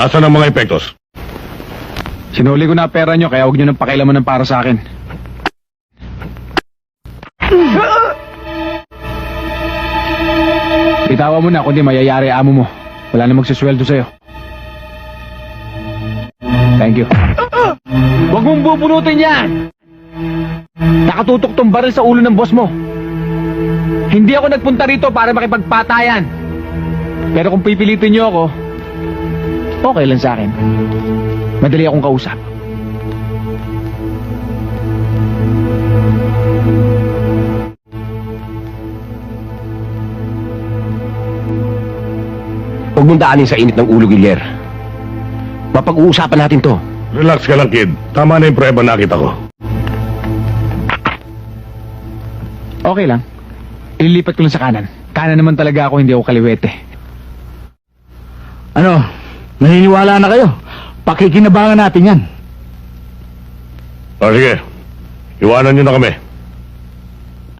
Nasaan ang mga epektos? Sinuli ko na pera nyo, kaya huwag nyo nang pakialaman ng para sa akin. Bitawa mo na, kundi mayayari amo mo. Wala na magsusweldo sa'yo. Thank you. Huwag mong bubunutin yan! Nakatutok tong baril sa ulo ng boss mo. Hindi ako nagpunta rito para makipagpatayan. Pero kung pipilitin niyo ako, okay lang sa akin. Madali akong kausap. Huwag mong daanin sa init ng ulo, Gilier. Mapag-uusapan natin to. Relax ka lang, kid. Tama na yung prueba nakita ko. Okay lang. Ililipat ko lang sa kanan. Kanan naman talaga ako, hindi ako kaliwete. Ano, naniniwala na kayo? Pakikinabangan natin yan. O sige, iwanan nyo na kami.